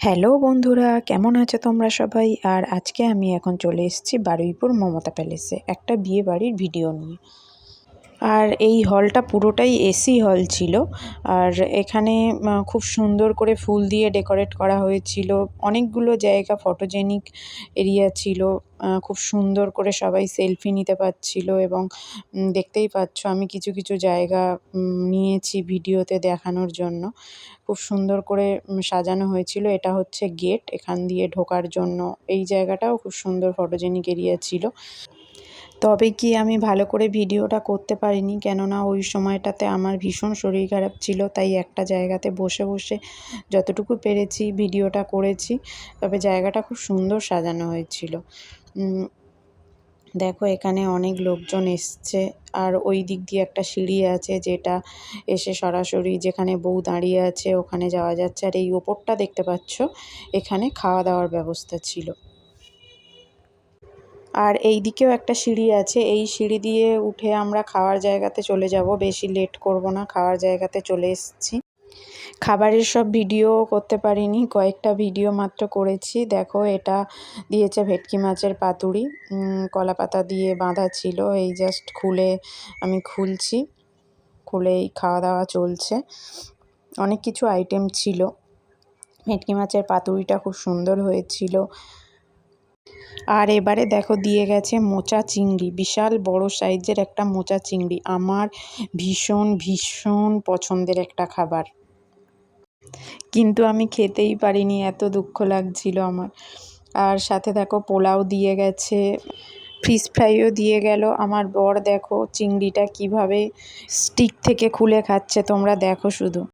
Hello বন্ধুরা, কেমন আছো তোমরা সবাই? আর আজকে আমি এখন চলে এসেছি বারুইপুর মমতা প্যালেসে একটা বিয়ে বাড়ির ভিডিও নিয়ে। আর এই হলটা পুরোটাই এসি হল ছিল। আর এখানে খুব সুন্দর করে ফুল দিয়ে ডেকোরেট করা হয়েছিল। অনেকগুলো জায়গা, ফটোজেনিক এরিয়া ছিল। খুব সুন্দর করে সবাই সেলফি নিতে পারছিল এবং দেখতেই পাচ্ছ আমি কিছু কিছু জায়গা নিয়েছি ভিডিওতে দেখানোর জন্য। খুব সুন্দর করে সাজানো হয়েছিল। এটা হচ্ছে গেট। এখান দিয়ে ঢোকার জন্য এই জায়গাটাও খুব সুন্দর ফটোজেনিক এরিয়া ছিল। তবে কি আমি ভালো করে ভিডিওটা করতে পারিনি? কেননা ওই সময়টাতে আমার ভীষণ শরীর খারাপ ছিল, তাই একটা জায়গাতে বসে বসে যতটুকু পেরেছি ভিডিওটা করেছি। তবে জায়গাটা খুব সুন্দর সাজানো হয়েছিল। দেখো এখানে অনেক লোকজন এসছে, আর ওই দিক দিয়ে একটা সিঁড়ি আছে যেটা এসে সরাসরি যেখানে বউ দাঁড়িয়ে আছে ওখানে যাওয়া যাচ্ছে। আর এই ওপরটা দেখতে পাচ্ছ, এখানে খাওয়া দাওয়ার ব্যবস্থা ছিল। আর এই দিকেও একটা সিঁড়ি আছে। এই সিঁড়ি দিয়ে উঠে আমরা খাওয়ার জায়গাতে চলে যাব। বেশি লেট করব না, খাওয়ার জায়গাতে চলে এসেছি। খাবারের সব ভিডিও করতে পারিনি, কয়েকটা ভিডিও মাত্র করেছি। দেখো, এটা দিয়েছে ভেটকি মাছের পাতুরি। কলা পাতা দিয়ে বাঁধা ছিল, এই জাস্ট খুলে আমি খুলছি। খুলেই খাওয়া দাওয়া চলছে। অনেক কিছু আইটেম ছিল। ভেটকি মাছের পাতুরিটা খুব সুন্দর হয়েছিল। আর এবারে দেখো দিয়ে গেছে মোচা চিংড়ি, বিশাল বড় সাইজের একটা মোচা চিংড়ি, আমার ভীষণ ভীষণ পছন্দের একটা খাবার। কিন্তু আমি খেতেই পারিনি, এত দুঃখ লাগছিল আমার। আর সাথে দেখো পোলাও দিয়ে গেছে, ফিশ ফ্রাইও দিয়ে গেল। আমার বর দেখো চিংড়িটা কীভাবে স্টিক থেকে খুলে খাচ্ছে, তোমরা দেখো শুধু।